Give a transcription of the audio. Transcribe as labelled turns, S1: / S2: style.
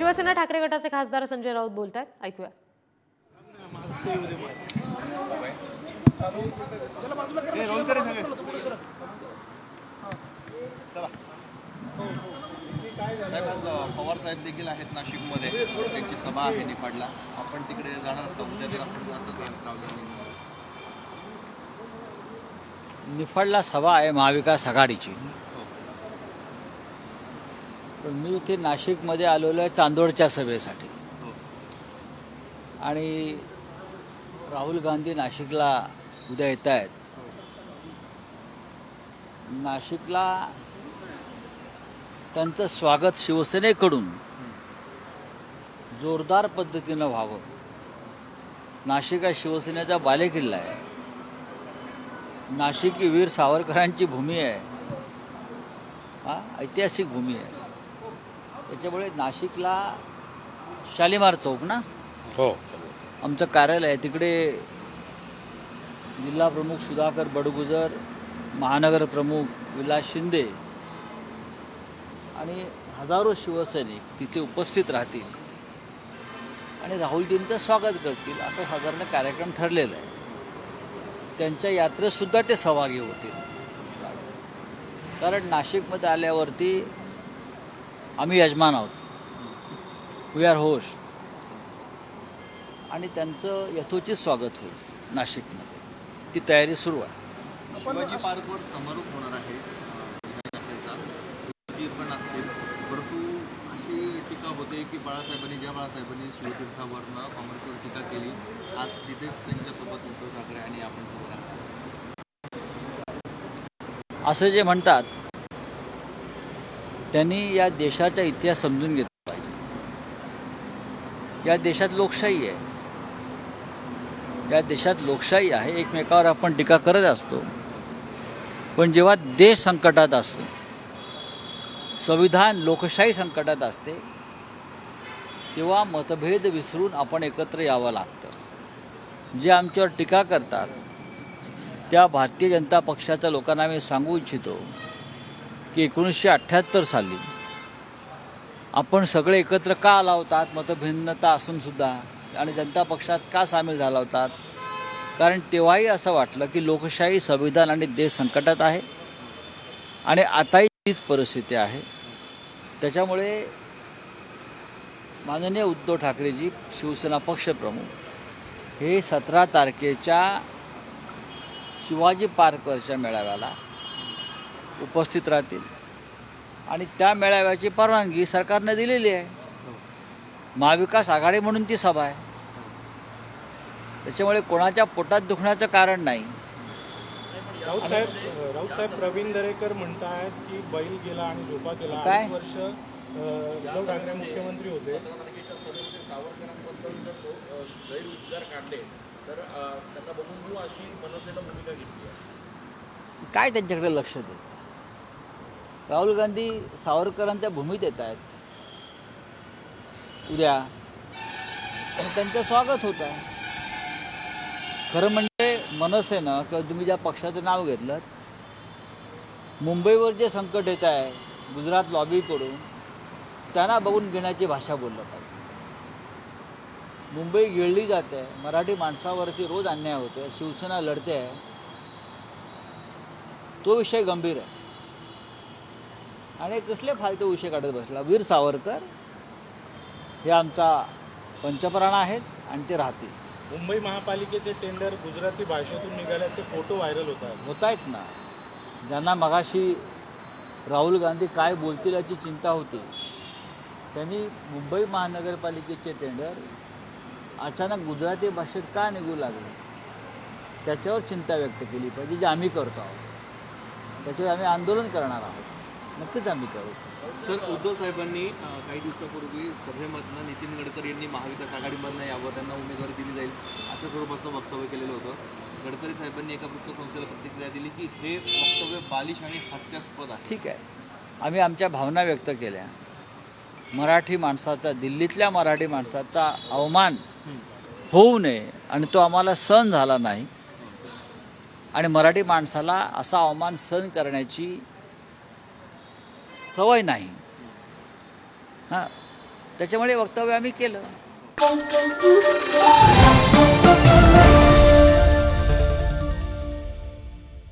S1: शिवसेना ठाकरे गटाचे खासदार संजय राऊत बोलत आहेत ऐकूया
S2: साहेब आज अ, पवार साहेब देखील आहेत नाशिकमध्ये त्यांची सभा आहे निफाडला आपण तिकडे जाणार आहोत? उद्या तर आपण.
S3: निफाडला सभा आहे महाविकास आघाडीची. पण मी इथे नाशिकमध्ये आलेलो आहे चांदोडच्या सभेसाठी.
S2: हो.
S3: आणि राहुल गांधी नाशिकला उद्या येत आहेत नाशिकला त्यांचं स्वागत शिवसेनेकडून जोरदार पद्धतीनं व्हावं. नाशिक हा शिवसेनेचा बालेकिल्ला आहे. नाशिक ही वीर सावरकरांची भूमी आहे. हा ऐतिहासिक भूमी आहे. त्याच्यामुळे नाशिकला शालिमार चौक ना?
S4: हो.
S3: आमचं कार्यालय आहे. तिकडे जिल्हा प्रमुख सुधाकर बडगुजर महानगर प्रमुख विलास शिंदे आणि हजारो शिवसैनिक तिथे उपस्थित राहतील आणि राहुलजींचं स्वागत करतील असं साधारण कार्यक्रम ठरलेला आहे. त्यांच्या यात्रेतसुद्धा ते सहभागी होतील. कारण नाशिकमध्ये आल्यावरती आम्ही यजमान आहोत. वी आर होस्ट आणि त्यांचं यथोचित स्वागत होईल नाशिकमध्ये. ती तयारी सुरू आहे.
S2: शिवाजी पार्कवर समारोप होणार आहे पण असतील. परंतु अशी टीका होते की बाळासाहेबांनी ज्या बाळासाहेबांनी शिवतीर्थावरनं काँग्रेसवर टीका केली आज तिथेच त्यांच्यासोबत उद्धव ठाकरे आणि आपण.
S3: असं जे म्हणतात त्यांनी या देशाचा इतिहास समजून घेतला पाहिजे. या देशात लोकशाही आहे. या देशात लोकशाही आहे. एकमेकावर आपण टीका करत असतो. पण जेव्हा देश संकटात असतो संविधान लोकशाही संकटात असते तेव्हा मतभेद विसरून आपण एकत्र यावं लागतं. जे आमच्यावर टीका करतात त्या भारतीय जनता पक्षाच्या लोकांना मी सांगू इच्छितो की एकोणीसशे अठ्ठ्याहत्तर साली आपण सगळे एकत्र का आला होतात मतभिन्नता असूनसुद्धा आणि जनता पक्षात का सामील झाला होतात कारण तेव्हाही असं वाटलं की लोकशाही संविधान आणि देश संकटात आहे आणि आताही तीच परिस्थिती आहे. त्याच्यामुळे माननीय उद्धव ठाकरेजी शिवसेना पक्षप्रमुख हे सतरा तारखेच्या शिवाजी पार्कवरच्या मेळाव्याला उपस्थित राहतील. आणि त्या मेळाव्याची परवानगी सरकारने दिलेली आहे. महाविकास आघाडी म्हणून ती सभा आहे. त्याच्यामुळे कोणाच्या पोटात दुखण्याचं कारण नाही.
S4: राऊत साहेब राऊत साहेब प्रवीण दरेकर म्हणतायत की बैल गेला आणि झोपा गेला.
S3: काय?
S4: वर्ष उद्धव ठाकरे मुख्यमंत्री होते.
S3: काय त्यांच्याकडे लक्ष देत? राहुल गांधी सावरकरांच्या भूमीत येत आहेत. उद्या त्यांचं स्वागत होत आहे. खरं म्हणजे मनसेनं किंवा तुम्ही ज्या पक्षाचं नाव घेतलं मुंबईवर जे संकट येत आहे गुजरात लॉबीकडून त्यांना बघून घेण्याची भाषा बोललं पाहिजे. मुंबई गिळली जाते मराठी माणसावरती रोज अन्याय होतो शिवसेना लढते आहे. तो विषय गंभीर आहे. आणि कसले फालतू विषय काढत बसला? वीर सावरकर हे आमचा पंचप्राण आहेत आणि ते राहतील.
S4: मुंबई महापालिकेचे टेंडर गुजराती भाषेतून निघाल्याचे फोटो व्हायरल होत आहेत
S3: होत आहेत ना. ज्यांना मगाशी राहुल गांधी काय बोलतील याची चिंता होती. त्यांनी मुंबई महानगरपालिकेचे टेंडर अचानक गुजराती भाषेत का निघू लागले? त्याच्यावर चिंता व्यक्त केली पाहिजे जे आम्ही करतो आहोत. त्याच्यावर आम्ही आंदोलन करणार आहोत. नक्कीच आम्ही करू.
S2: सर उद्धव साहेबांनी काही दिवसापूर्वी सभेमधनं नितीन गडकरी यांनी महाविकास आघाडीमधनं यावं त्यांना उमेदवारी दिली जाईल अशा स्वरूपाचं वक्तव्य केलेलं होतं. गडकरी साहेबांनी एका वृत्तसंस्थेला प्रतिक्रिया दिली की हे वक्तव्य बालिश आणि हास्यास्पद आहे.
S3: ठीक आहे. आम्ही आमच्या भावना व्यक्त केल्या. मराठी माणसाचा दिल्लीतल्या मराठी माणसाचा अवमान होऊ नये आणि तो आम्हाला सहन झाला नाही. आणि मराठी माणसाला असा अवमान सहन करण्याची सवय नाही. हां त्याच्यामुळे वक्तव्य आम्ही केलं.